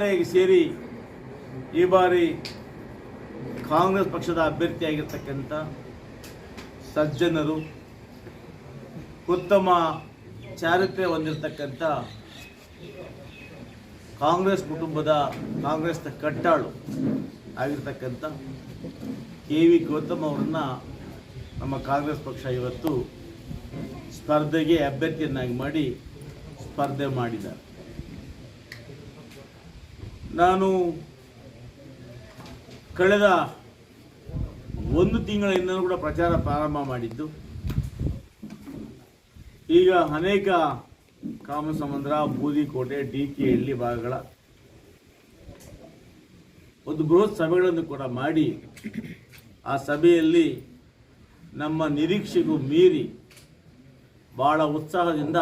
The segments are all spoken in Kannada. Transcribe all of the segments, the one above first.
ಒಟ್ಟಾರೆಯಾಗಿ ಸೇರಿ ಈ ಬಾರಿ ಕಾಂಗ್ರೆಸ್ ಪಕ್ಷದ ಅಭ್ಯರ್ಥಿಯಾಗಿರ್ತಕ್ಕಂಥ ಸಜ್ಜನರು ಉತ್ತಮ ಚಾರಿತ್ರ್ಯ ಹೊಂದಿರತಕ್ಕಂಥ ಕಾಂಗ್ರೆಸ್ ಕುಟುಂಬದ ಕಾಂಗ್ರೆಸ್ನ ಕಟ್ಟಾಳು ಆಗಿರ್ತಕ್ಕಂಥ ಕೆ ವಿ ಗೌತಮ್ ಅವರನ್ನು ನಮ್ಮ ಕಾಂಗ್ರೆಸ್ ಪಕ್ಷ ಇವತ್ತು ಸ್ಪರ್ಧೆಗೆ ಅಭ್ಯರ್ಥಿಯನ್ನಾಗಿ ಮಾಡಿ ಸ್ಪರ್ಧೆ ಮಾಡಿದ್ದಾರೆ. ನಾನು ಕಳೆದ ಒಂದು ತಿಂಗಳಿಂದಲೂ ಕೂಡ ಪ್ರಚಾರ ಪ್ರಾರಂಭ ಮಾಡಿದ್ದು. ಈಗ ಅನೇಕ ಕಾಮಸಮುದ್ರ, ಬೂದಿಕೋಟೆ ಡಿ ಕೆ ಹಳ್ಳಿ ಭಾಗಗಳ ಒಂದು ಬೃಹತ್ ಸಭೆಗಳನ್ನು ಕೂಡ ಮಾಡಿ ಆ ಸಭೆಯಲ್ಲಿ ನಮ್ಮ ನಿರೀಕ್ಷೆಗೂ ಮೀರಿ ಭಾಳ ಉತ್ಸಾಹದಿಂದ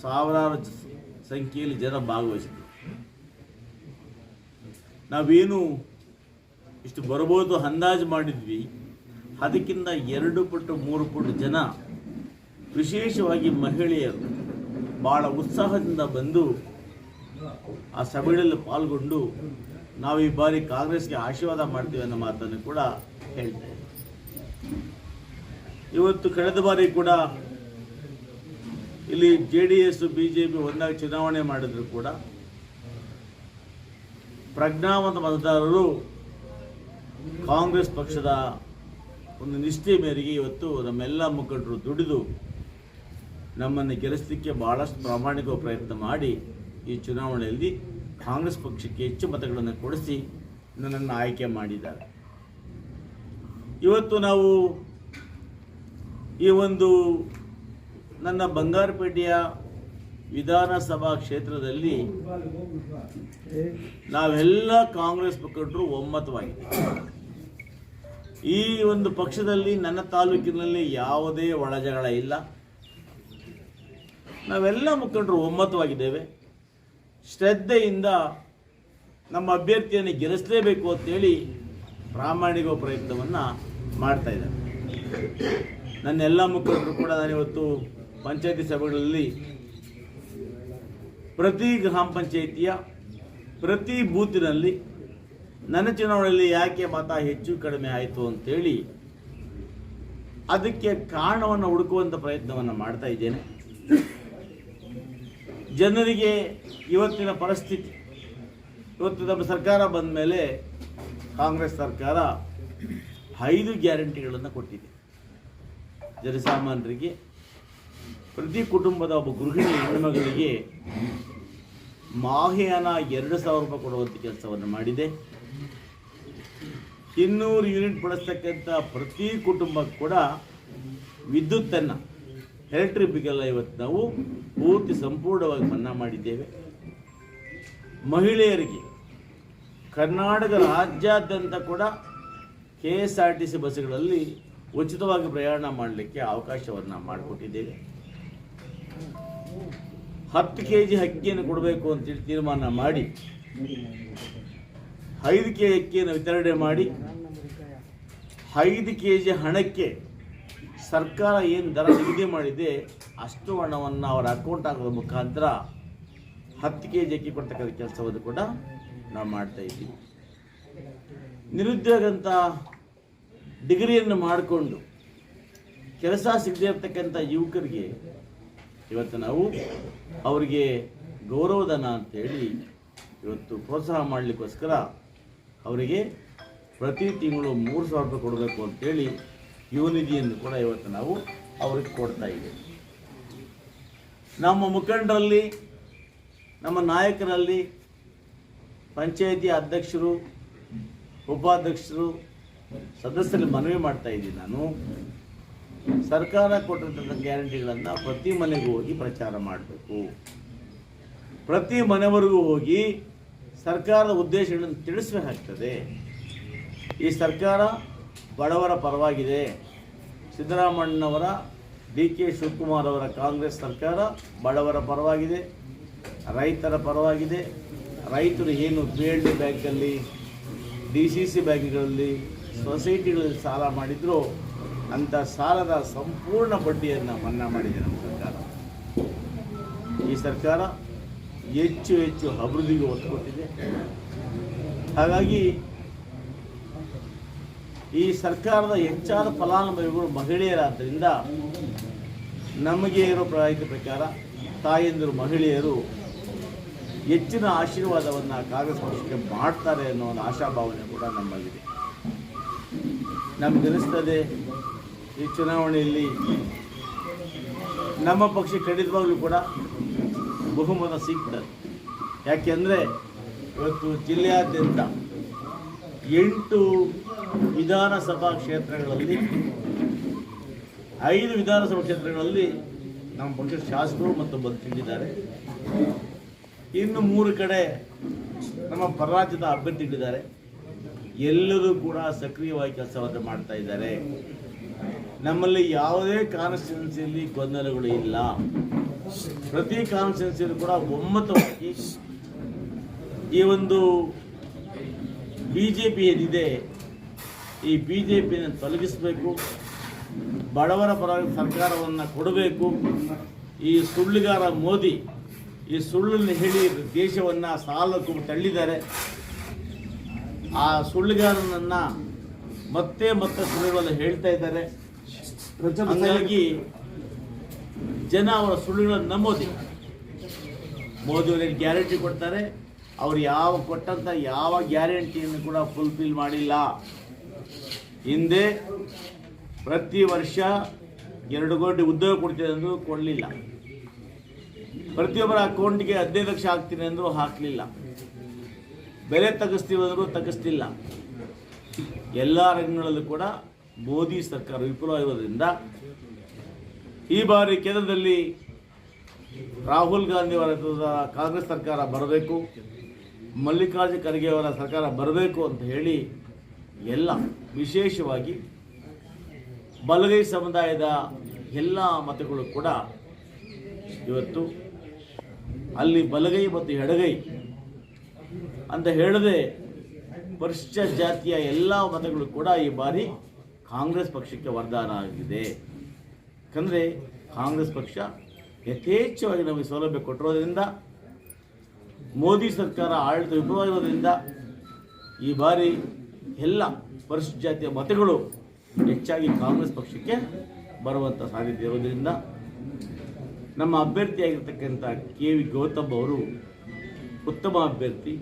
ಸಾವಿರಾರು ಸಂಖ್ಯೆಯಲ್ಲಿ ಜನ ಭಾಗವಹಿಸಿದರು ನಾವೇನು ಇಷ್ಟು ಬರ್ಬೋದು ಅಂದಾಜು ಮಾಡಿದ್ವಿ. ಅದಕ್ಕಿಂತ ಎರಡು ಪಟ್ಟು ಮೂರು ಪಟ್ಟು ಜನ ವಿಶೇಷವಾಗಿ ಮಹಿಳೆಯರು ಭಾಳ ಉತ್ಸಾಹದಿಂದ ಬಂದು ಆ ಸಭೆಗಳಲ್ಲಿ ಪಾಲ್ಗೊಂಡು ನಾವು ಈ ಬಾರಿ ಕಾಂಗ್ರೆಸ್ಗೆ ಆಶೀರ್ವಾದ ಮಾಡ್ತೀವಿ ಅನ್ನೋ ಮಾತನ್ನು ಕೂಡ ಹೇಳ್ತೇವೆ ಇವತ್ತು ಕಳೆದ ಬಾರಿ ಕೂಡ ಇಲ್ಲಿ J D S, B J P ಒಂದಾಗಿ ಚುನಾವಣೆ ಮಾಡಿದ್ರು ಕೂಡ ಪ್ರಜ್ಞಾವಂತ ಮತದಾರರು ಕಾಂಗ್ರೆಸ್ ಪಕ್ಷದ ಒಂದು ನಿಷ್ಠೆ ಮೇರೆಗೆ ಇವತ್ತು ನಮ್ಮೆಲ್ಲ ಮುಖಂಡರು ದುಡಿದು ನಮ್ಮನ್ನು ಗೆಲ್ಲಿಸಲಿಕ್ಕೆ ಬಹಳಷ್ಟು ಪ್ರಾಮಾಣಿಕ ಪ್ರಯತ್ನ ಮಾಡಿ ಈ ಚುನಾವಣೆಯಲ್ಲಿ ಕಾಂಗ್ರೆಸ್ ಪಕ್ಷಕ್ಕೆ ಹೆಚ್ಚು ಮತಗಳನ್ನು ಕೊಡಿಸಿ ನನ್ನನ್ನು ಆಯ್ಕೆ ಮಾಡಿದ್ದಾರೆ. ಇವತ್ತು ನಾವು ಈ ಒಂದು ನನ್ನ ಬಂಗಾರಪೇಟೆಯ ವಿಧಾನಸಭಾ ಕ್ಷೇತ್ರದಲ್ಲಿ ನಾವೆಲ್ಲ ಕಾಂಗ್ರೆಸ್ ಮುಖಂಡರು ಒಮ್ಮತವಾಗಿದೆ. ಈ ಒಂದು ಪಕ್ಷದಲ್ಲಿ ನನ್ನ ತಾಲೂಕಿನಲ್ಲಿ ಯಾವುದೇ ಒಳಜಗಳ ಇಲ್ಲ. ನಾವೆಲ್ಲ ಮುಖಂಡರು ಒಮ್ಮತವಾಗಿದ್ದೇವೆ. ಶ್ರದ್ಧೆಯಿಂದ ನಮ್ಮ ಅಭ್ಯರ್ಥಿಯನ್ನು ಗೆಲ್ಲಿಸಲೇಬೇಕು ಅಂತೇಳಿ ಪ್ರಾಮಾಣಿಕ ಪ್ರಯತ್ನವನ್ನು ಮಾಡ್ತಾ ಇದ್ದಾರೆ. ನನ್ನೆಲ್ಲ ಮುಖಂಡರು ಕೂಡ ನಾನಿವತ್ತು ಪಂಚಾಯತಿ ಸಭೆಗಳಲ್ಲಿ ಪ್ರತಿ ಗ್ರಾಮ ಪಂಚಾಯಿತಿಯ, ಪ್ರತಿ ಬೂತಿನಲ್ಲಿ ನನ್ನ ಚುನಾವಣೆಯಲ್ಲಿ ಯಾಕೆ ಮತ ಹೆಚ್ಚು ಕಡಿಮೆ ಆಯಿತು ಅಂತೇಳಿ ಅದಕ್ಕೆ ಕಾರಣವನ್ನು ಹುಡುಕುವಂಥ ಪ್ರಯತ್ನವನ್ನು ಮಾಡ್ತಾ ಇದ್ದೇನೆ. ಜನರಿಗೆ ಇವತ್ತಿನ ಪರಿಸ್ಥಿತಿ, ಇವತ್ತು ನಮ್ಮ ಸರ್ಕಾರ ಬಂದ ಮೇಲೆ ಕಾಂಗ್ರೆಸ್ ಸರ್ಕಾರ ಐದು ಗ್ಯಾರಂಟಿಗಳನ್ನು ಕೊಟ್ಟಿದೆ. ಜನಸಾಮಾನ್ಯರಿಗೆ ಪ್ರತಿ ಕುಟುಂಬದ ಒಬ್ಬ ಗೃಹಿಣಿ ಹೆಣ್ಣುಮಗಳಿಗೆ ಮಾಹೆಯನ ಎರಡು ಸಾವಿರ ರೂಪಾಯಿ ಕೊಡುವಂಥ ಕೆಲಸವನ್ನು ಮಾಡಿದೆ. ಇನ್ನೂರು ಯೂನಿಟ್ ಬಳಸ್ತಕ್ಕಂಥ ಪ್ರತಿ ಕುಟುಂಬಕ್ಕೆ ಕೂಡ ವಿದ್ಯುತ್ತನ್ನು ಎಲೆಕ್ಟ್ರಿಕ್ ಬಿಲ್ ಇವತ್ತು ನಾವು ಪೂರ್ತಿ ಸಂಪೂರ್ಣವಾಗಿ ಮನ್ನಾ ಮಾಡಿದ್ದೇವೆ. ಮಹಿಳೆಯರಿಗೆ ಕರ್ನಾಟಕ ರಾಜ್ಯಾದ್ಯಂತ ಕೂಡ K S R T C ಬಸ್ಸುಗಳಲ್ಲಿ ಉಚಿತವಾಗಿ ಪ್ರಯಾಣ ಮಾಡಲಿಕ್ಕೆ ಅವಕಾಶವನ್ನು ಮಾಡಿಕೊಟ್ಟಿದ್ದೇವೆ. ಹತ್ತು ಕೆ ಜಿ ಅಕ್ಕಿಯನ್ನು ಕೊಡಬೇಕು ಅಂತೇಳಿ ತೀರ್ಮಾನ ಮಾಡಿ, ಐದು ಕೆ ಅಕ್ಕಿಯನ್ನು ವಿತರಣೆ ಮಾಡಿ, ಐದು ಕೆ ಜಿ ಹಣಕ್ಕೆ ಸರ್ಕಾರ ಏನು ದರ ನಿಗದಿ ಮಾಡಿದೆ, ಅಷ್ಟು ಹಣವನ್ನು ಅವರ ಅಕೌಂಟ್ ಹಾಕೋದ್ರ ಮುಖಾಂತರ ಹತ್ತು ಕೆ ಜಿ ಅಕ್ಕಿ ಕೊಡ್ತಕ್ಕಂಥ ಕೆಲಸವನ್ನು ಕೂಡ ನಾವು ಮಾಡ್ತಾ ಇದ್ದೀವಿ. ನಿರುದ್ಯೋಗ ಅಂತ ಡಿಗ್ರಿಯನ್ನು ಮಾಡಿಕೊಂಡು ಕೆಲಸ ಸಿಗದೇ ಇರ್ತಕ್ಕಂಥ ಯುವಕರಿಗೆ ಇವತ್ತು ನಾವು ಅವರಿಗೆ ಗೌರವಧನ ಅಂತೇಳಿ ಇವತ್ತು ಪ್ರೋತ್ಸಾಹ ಮಾಡಲಿಕ್ಕೋಸ್ಕರ ಅವರಿಗೆ ಪ್ರತಿ ತಿಂಗಳು ಮೂರು ಸಾವಿರ ರೂಪಾಯಿ ಕೊಡಬೇಕು ಅಂತೇಳಿ ಯುವನಿಧಿಯನ್ನು ಕೂಡ ಇವತ್ತು ನಾವು ಅವ್ರಿಗೆ ಕೊಡ್ತಾ ಇದ್ದೇವೆ. ನಮ್ಮ ಮುಖಂಡರಲ್ಲಿ, ನಮ್ಮ ನಾಯಕರಲ್ಲಿ, ಪಂಚಾಯಿತಿ ಅಧ್ಯಕ್ಷರು, ಉಪಾಧ್ಯಕ್ಷರು, ಸದಸ್ಯರಲ್ಲಿ ಮನವಿ ಮಾಡ್ತಾ ಇದ್ದೀನಿ ನಾನು. ಸರ್ಕಾರ ಕೊಟ್ಟಿರ್ತಕ್ಕಂಥ ಗ್ಯಾರಂಟಿಗಳನ್ನು ಪ್ರತಿ ಮನೆಗೂ ಹೋಗಿ ಪ್ರಚಾರ ಮಾಡಬೇಕು. ಪ್ರತಿ ಮನೆವರೆಗೂ ಹೋಗಿ ಸರ್ಕಾರದ ಉದ್ದೇಶಗಳನ್ನು ತಿಳಿಸಬೇಕಾಗ್ತದೆ ಈ ಸರ್ಕಾರ ಬಡವರ ಪರವಾಗಿದೆ. ಸಿದ್ದರಾಮಣ್ಣವರ ಡಿ ಕೆ ಶಿವಕುಮಾರ್ ಅವರ ಕಾಂಗ್ರೆಸ್ ಸರ್ಕಾರ ಬಡವರ ಪರವಾಗಿದೆ. ರೈತರ ಪರವಾಗಿದೆ. ರೈತರು ಏನು ಪಿ ಎಲ್ ಡಿ ಬ್ಯಾಂಕಲ್ಲಿ, ಡಿ ಸಿ ಸಿ ಬ್ಯಾಂಕ್ಗಳಲ್ಲಿ, ಸೊಸೈಟಿಗಳಲ್ಲಿ ಸಾಲ ಮಾಡಿದ್ರು ಅಂಥ ಸಾಲದ ಸಂಪೂರ್ಣ ಬಡ್ಡಿಯನ್ನು ಮನ್ನಾ ಮಾಡಿದೆ ನಮ್ಮ ಸರ್ಕಾರ. ಈ ಸರ್ಕಾರ ಹೆಚ್ಚು ಹೆಚ್ಚು ಅಭಿವೃದ್ಧಿಗೆ ಒತ್ತು ಕೊಟ್ಟಿದೆ. ಹಾಗಾಗಿ ಈ ಸರ್ಕಾರದ ಹೆಚ್ಚಾದ ಫಲಾನುಭವಿಗಳು ಮಹಿಳೆಯರಾದ್ದರಿಂದ ನಮಗೆ ಇರೋ ಪ್ರಾಯದ ಪ್ರಕಾರ ತಾಯಂದಿರು ಮಹಿಳೆಯರು ಹೆಚ್ಚಿನ ಆಶೀರ್ವಾದವನ್ನು ಕಾಂಗ್ರೆಸ್ ಪಕ್ಷಕ್ಕೆ ಮಾಡ್ತಾರೆ ಅನ್ನೋ ಒಂದು ಆಶಾಭಾವನೆ ಕೂಡ ನಮ್ಮಲ್ಲಿದೆ. ನಮ್ಗೆ ಅನಿಸ್ತದೆ ಈ ಚುನಾವಣೆಯಲ್ಲಿ ನಮ್ಮ ಪಕ್ಷ ಖಂಡಿತವಾಗ್ಲೂ ಕೂಡ ಬಹುಮತ ಸಿಗ್ತದೆ ಯಾಕೆಂದರೆ ಇವತ್ತು ಜಿಲ್ಲೆಯಾದ್ಯಂತ ಎಂಟು ವಿಧಾನಸಭಾ ಕ್ಷೇತ್ರಗಳಲ್ಲಿ, ಐದು ವಿಧಾನಸಭಾ ಕ್ಷೇತ್ರಗಳಲ್ಲಿ ನಮ್ಮ ಪಕ್ಷದ ಶಾಸಕರು ಮತ್ತು ಬಂದಿದ್ದಾರೆ. ಇನ್ನು ಮೂರು ಕಡೆ ನಮ್ಮ ಪರರಾಜ್ಯದ ಅಭ್ಯರ್ಥಿಗಳಿದ್ದಾರೆ. ಎಲ್ಲರೂ ಕೂಡ ಸಕ್ರಿಯವಾಗಿ ಕೆಲಸವನ್ನು ಮಾಡ್ತಾ ಇದ್ದಾರೆ. ನಮ್ಮಲ್ಲಿ ಯಾವುದೇ ಕಾನ್ಸ್ಟಿಟ್ಯೂನ್ಸಿಯಲ್ಲಿ ಗೊಂದಲಗಳು ಇಲ್ಲ. ಪ್ರತಿ ಕಾನ್ಸ್ಟಿಟ್ಯೂನ್ಸಿಯಲ್ಲೂ ಕೂಡ ಒಮ್ಮತವಾಗಿ ಈ ಒಂದು ಬಿ ಜೆ ಪಿ ಏನಿದೆ, ಈ ಬಿ ಜೆ ಪಿಯನ್ನು ತೊಲಗಿಸಬೇಕು, ಬಡವರ ಪರವಾಗಿ ಸರ್ಕಾರವನ್ನು ಕೊಡಬೇಕು, ಈ ಸುಳ್ಳುಗಾರ ಮೋದಿ, ಈ ಸುಳ್ಳನ್ನು ಹೇಳಿ ದೇಶವನ್ನು ಸಾಲಕ್ಕೂ ತಳ್ಳಿದ್ದಾರೆ. ಆ ಸುಳ್ಳುಗಾರನನ್ನು ಮತ್ತೆ ಮತ್ತೆ ಸುಳ್ಳುಗಳನ್ನು ಹೇಳ್ತಾ ಇದ್ದಾರೆ. ಹಂಗಾಗಿ ಜನ ಅವರ ಸುಳ್ಳುಗಳನ್ನು ನಂಬೋದಿಲ್ಲ. ಮೋದಿಯವರಿಗೆ ಗ್ಯಾರಂಟಿ ಕೊಡ್ತಾರೆ. ಅವ್ರು ಯಾವ ಕೊಟ್ಟಂಥ ಯಾವ ಗ್ಯಾರಂಟಿಯನ್ನು ಕೂಡ ಫುಲ್ಫಿಲ್ ಮಾಡಿಲ್ಲ. ಹಿಂದೆ ಪ್ರತಿ ವರ್ಷ ಎರಡು ಕೋಟಿ ಉದ್ಯೋಗ ಕೊಡ್ತೀನಿ ಅಂದರು ಕೊಡಲಿಲ್ಲ. ಪ್ರತಿಯೊಬ್ಬರ ಅಕೌಂಟ್ಗೆ ಹದಿನೈದು ಲಕ್ಷ ಹಾಕ್ತೀನಿ ಅಂದರು ಹಾಕಲಿಲ್ಲ. ಬೆಲೆ ತಗ್ಗಿಸ್ತೀವಿ ಅಂದರೂ ತಗ್ಗಿಸ್ತಿಲ್ಲ ಎಲ್ಲ ರಂಗಗಳಲ್ಲೂ ಕೂಡ ಮೋದಿ ಸರ್ಕಾರ ವಿಫಲವಾಗಿರೋದ್ರಿಂದ ಈ ಬಾರಿ ಕೇಂದ್ರದಲ್ಲಿ ರಾಹುಲ್ ಗಾಂಧಿ ಅವರ ಕಾಂಗ್ರೆಸ್ ಸರ್ಕಾರ ಬರಬೇಕು, ಮಲ್ಲಿಕಾರ್ಜುನ ಖರ್ಗೆ ಅವರ ಸರ್ಕಾರ ಬರಬೇಕು ಅಂತ ಹೇಳಿ ಎಲ್ಲ, ವಿಶೇಷವಾಗಿ ಬಲಗೈ ಸಮುದಾಯದ ಎಲ್ಲ ಮತಗಳು ಕೂಡ ಇವತ್ತು ಅಲ್ಲಿ ಬಲಗೈ ಮತ್ತು ಎಡಗೈ ಅಂತ ಹೇಳದೆ ಪರಿಶಿಷ್ಟ ಜಾತಿಯ ಎಲ್ಲ ಮತಗಳು ಕೂಡ ಈ ಬಾರಿ ಕಾಂಗ್ರೆಸ್ ಪಕ್ಷಕ್ಕೆ ವರದಾನ ಆಗಿದೆ. ಯಾಕಂದರೆ ಕಾಂಗ್ರೆಸ್ ಪಕ್ಷ ಯಥೇಚ್ಛವಾಗಿ ನಮಗೆ ಸೌಲಭ್ಯ ಕೊಟ್ಟಿರೋದ್ರಿಂದ, ಮೋದಿ ಸರ್ಕಾರ ಆಡಳಿತ ವಿಫಲವಾಗಿರೋದ್ರಿಂದ ಈ ಬಾರಿ ಎಲ್ಲ ಪರಿಶಿಷ್ಟ ಜಾತಿಯ ಮತಗಳು ಹೆಚ್ಚಾಗಿ ಕಾಂಗ್ರೆಸ್ ಪಕ್ಷಕ್ಕೆ ಬರುವಂಥ ಸಾಧ್ಯತೆ ಇರೋದರಿಂದ ನಮ್ಮ ಅಭ್ಯರ್ಥಿಯಾಗಿರ್ತಕ್ಕಂಥ ಕೆ ವಿ ಗೌತಮ್ ಅವರು ಉತ್ತಮ ಅಭ್ಯರ್ಥಿ,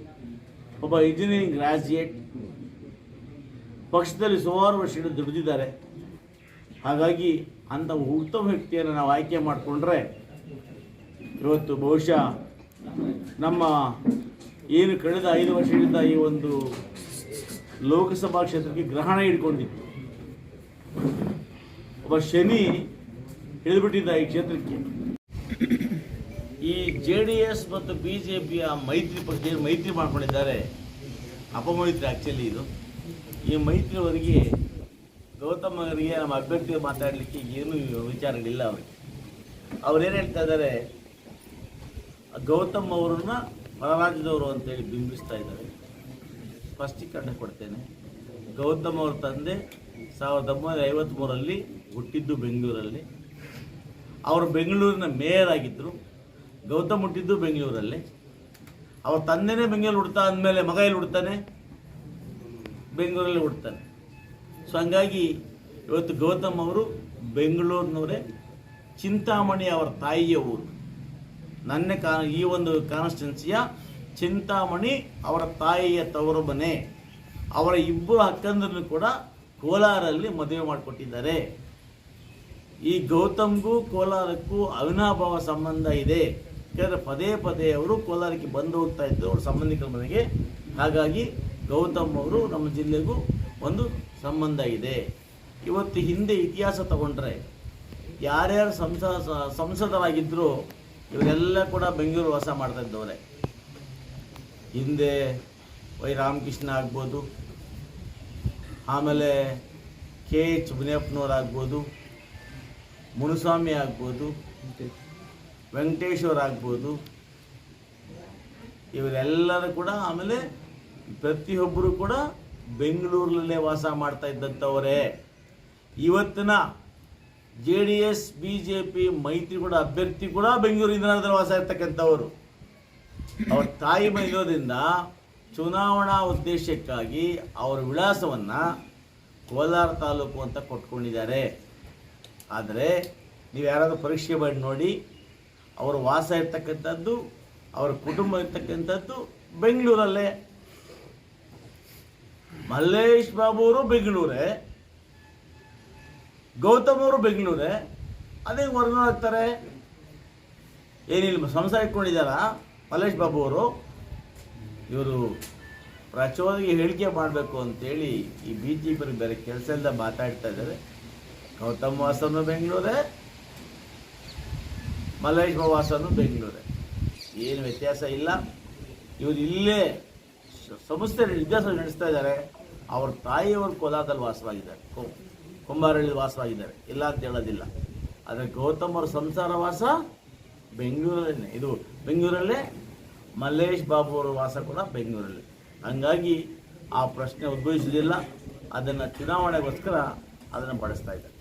ಒಬ್ಬ ಇಂಜಿನಿಯರಿಂಗ್ ಗ್ರಾಜ್ಯುಯೇಟ್ ಪಕ್ಷದಲ್ಲಿ ಸುಮಾರು ವರ್ಷಗಳು ದುಡಿದಿದ್ದಾರೆ. ಹಾಗಾಗಿ ಅಂಥ ಉತ್ತಮ ವ್ಯಕ್ತಿಯನ್ನು ನಾವು ಆಯ್ಕೆ ಮಾಡಿಕೊಂಡ್ರೆ ಇವತ್ತು ಬಹುಶಃ ನಮ್ಮ ಏನು ಕಳೆದ ಐದು ವರ್ಷಗಳಿಂದ ಈ ಒಂದು ಲೋಕಸಭಾ ಕ್ಷೇತ್ರಕ್ಕೆ ಗ್ರಹಣ ಹಿಡ್ಕೊಂಡಿತ್ತು ಒಬ್ಬ ಶನಿ ಹಿಡಿದುಬಿಟ್ಟಿದ್ದ ಈ ಕ್ಷೇತ್ರಕ್ಕೆ. ಈ ಜೆ ಡಿ ಎಸ್ ಮತ್ತು ಬಿ ಜೆ ಪಿಯ ಮೈತ್ರಿ ಪಕ್ಷ ಮೈತ್ರಿ ಮಾಡ್ಕೊಂಡಿದ್ದಾರೆ? ಅಪಮೈತ್ರಿ ಆ್ಯಕ್ಚುಲಿ ಇದು. ಈ ಮೈತ್ರಿಯವರಿಗೆ ಗೌತಮ್ ಅವರಿಗೆ ನಮ್ಮ ಅಭ್ಯರ್ಥಿ ಮಾತಾಡಲಿಕ್ಕೆ ಏನು ವಿಚಾರಗಳಿಲ್ಲ ಅವರಿಗೆ. ಅವ್ರೇನು ಹೇಳ್ತಾ ಇದ್ದಾರೆ? ಗೌತಮ್ ಅವರನ್ನ ಹೊರರಾಜ್ಯದವರು ಅಂತೇಳಿ ಬಿಂಬಿಸ್ತಾ ಇದ್ದಾರೆ. ಸ್ಪಷ್ಟೀಕರಣ ಕೊಡ್ತೇನೆ. ಗೌತಮ್ ಅವ್ರ ತಂದೆ ಸಾವಿರದ ಒಂಬೈನೂರ ಐವತ್ತ್ಮೂರಲ್ಲಿ ಹುಟ್ಟಿದ್ದು ಬೆಂಗಳೂರಲ್ಲಿ. ಅವರು ಬೆಂಗಳೂರಿನ ಮೇಯರ್ ಆಗಿದ್ದರು ಗೌತಮ್ ಹುಟ್ಟಿದ್ದು ಬೆಂಗಳೂರಲ್ಲಿ. ಅವ್ರ ತಂದೆನೇ ಬೆಂಗಳೂರು ಹುಡ್ತಾ ಅಂದಮೇಲೆ ಮಗ ಎಲ್ಲಿ ಹುಡ್ತಾನೆ? ಬೆಂಗಳೂರಲ್ಲಿ ಹುಡ್ತಾನೆ. ಸೊ ಹಂಗಾಗಿ ಇವತ್ತು ಗೌತಮ್ ಅವರು ಬೆಂಗಳೂರಿನವರೇ ಚಿಂತಾಮಣಿ ಅವರ ತಾಯಿಯ ಊರು. ನನ್ನ ಕಾ ಈ ಒಂದು ಕಾನ್ಸ್ಟಿಟ್ಯೂನ್ಸಿಯ ಚಿಂತಾಮಣಿ ಅವರ ತಾಯಿಯ ತವರು ಮನೆ ಅವರ ಇಬ್ಬರು ಅಕ್ಕಂದ್ರೂ ಕೂಡ ಕೋಲಾರಲ್ಲಿ ಮದುವೆ ಮಾಡಿಕೊಟ್ಟಿದ್ದಾರೆ. ಈ ಗೌತಮ್ಗೂ ಕೋಲಾರಕ್ಕೂ ಅವಿನಾಭಾವ ಸಂಬಂಧ ಇದೆ. ಯಾಕಂದರೆ ಪದೇ ಪದೇ ಅವರು ಕೋಲಾರಕ್ಕೆ ಬಂದು ಹೋಗ್ತಾ ಇದ್ದರು, ಅವ್ರ ಸಂಬಂಧಿಕರ ಮನೆಗೆ. ಹಾಗಾಗಿ ಗೌತಮ್ ಅವರು ನಮ್ಮ ಜಿಲ್ಲೆಗೂ ಒಂದು ಸಂಬಂಧ ಇದೆ. ಇವತ್ತು ಹಿಂದೆ ಇತಿಹಾಸ ತಗೊಂಡ್ರೆ ಯಾರ್ಯಾರು ಸಂಸ ಸಂಸದರಾಗಿದ್ದರೂ ಇವರೆಲ್ಲ ಕೂಡ ಬೆಂಗಳೂರು ವಾಸ ಮಾಡ್ತಾ ಇದ್ದವರೇ. ಹಿಂದೆ ವೈ ರಾಮಕೃಷ್ಣ ಆಗ್ಬೋದು, ಆಮೇಲೆ ಕೆ ಎಚ್ ಮುನಿಯಪ್ಪನವರಾಗ್ಬೋದು ಮುನುಸ್ವಾಮಿ ಆಗ್ಬೋದು, ವೆಂಕಟೇಶ್ವರ ಆಗ್ಬೋದು, ಇವರೆಲ್ಲರೂ ಕೂಡ ಆಮೇಲೆ ಪ್ರತಿಯೊಬ್ಬರು ಕೂಡ ಬೆಂಗಳೂರಲ್ಲೇ ವಾಸ ಮಾಡ್ತಾ ಇದ್ದಂಥವರೇ. ಇವತ್ತಿನ J D S, B J P ಮೈತ್ರಿ ಕೂಡ ಅಭ್ಯರ್ಥಿ ಕೂಡ ಬೆಂಗಳೂರು ಇಂದ್ರನಗರದಲ್ಲಿ ವಾಸ ಇರ್ತಕ್ಕಂಥವರು ಅವ್ರ ತಾಯಿ ಮೈಲೋದಿಂದ ಚುನಾವಣಾ ಉದ್ದೇಶಕ್ಕಾಗಿ ಅವರ ವಿಳಾಸವನ್ನು ಕೋಲಾರ ತಾಲೂಕು ಅಂತ ಕೊಟ್ಕೊಂಡಿದ್ದಾರೆ. ಆದರೆ ನೀವು ಯಾರಾದರೂ ಪರೀಕ್ಷೆ ಮಾಡಿ ನೋಡಿ, ಅವರು ವಾಸ ಇರ್ತಕ್ಕಂಥದ್ದು, ಅವರ ಕುಟುಂಬ ಇರ್ತಕ್ಕಂಥದ್ದು ಬೆಂಗಳೂರಲ್ಲೇ ಮಲ್ಲೇಶ್ ಬಾಬು ಅವರು ಬೆಂಗಳೂರೇ, ಗೌತಮ್ ಅವರು ಬೆಂಗಳೂರೇ, ಅದೇ ವರ್ಗ ಆಗ್ತಾರೆ ಏನಿಲ್ಲ, ಸಂಸಾರ ಇಟ್ಕೊಂಡಿದ್ದಾರ ಮಲ್ಲೇಶ್ ಬಾಬು ಅವರು? ಇವರು ಪ್ರಚೋದಿಗೆ ಹೇಳಿಕೆ ಮಾಡಬೇಕು ಅಂತೇಳಿ ಈ ಬಿ ಜೆ ಪಿ ಬೇರೆ ಕೆಲಸ ಇಲ್ಲದ ಮಾತಾಡ್ತಾ ಇದ್ದಾರೆ. ಗೌತಮ್ ವಾಸನು ಬೆಂಗಳೂರೇ, ಮಲ್ಲೇಶ್ ಬಾಬು ವಾಸನು ಬೆಂಗಳೂರೇ. ಏನು ವ್ಯತ್ಯಾಸ ಇಲ್ಲ. ಇವರು ಇಲ್ಲೇ ಸ- ಸಂಸ್ಥೆ ವಿದ್ಯಾಸ ನಡೆಸ್ತಾ ಇದ್ದಾರೆ. ಅವ್ರ ತಾಯಿಯವರು ಕೋಲಾರದಲ್ಲಿ ವಾಸವಾಗಿದ್ದಾರೆ. ಕುಂಬಾರಳ್ಳಿ ವಾಸವಾಗಿದ್ದಾರೆ. ಇಲ್ಲ ಅಂತ ಹೇಳೋದಿಲ್ಲ. ಆದರೆ ಗೌತಮ್ ಅವ್ರ ಸಂಸಾರ ವಾಸ ಬೆಂಗಳೂರಲ್ಲೇ ಇದು ಬೆಂಗಳೂರಲ್ಲೇ ಮಲ್ಲೇಶ್ ಬಾಬು ಅವರ ವಾಸ ಕೂಡ ಬೆಂಗಳೂರಲ್ಲಿ. ಹಂಗಾಗಿ ಆ ಪ್ರಶ್ನೆ ಉದ್ಭವಿಸುವುದಿಲ್ಲ. ಅದನ್ನು ಚುನಾವಣೆಗೋಸ್ಕರ ಅದನ್ನು ಬಳಸ್ತಾ ಇದ್ದಾರೆ.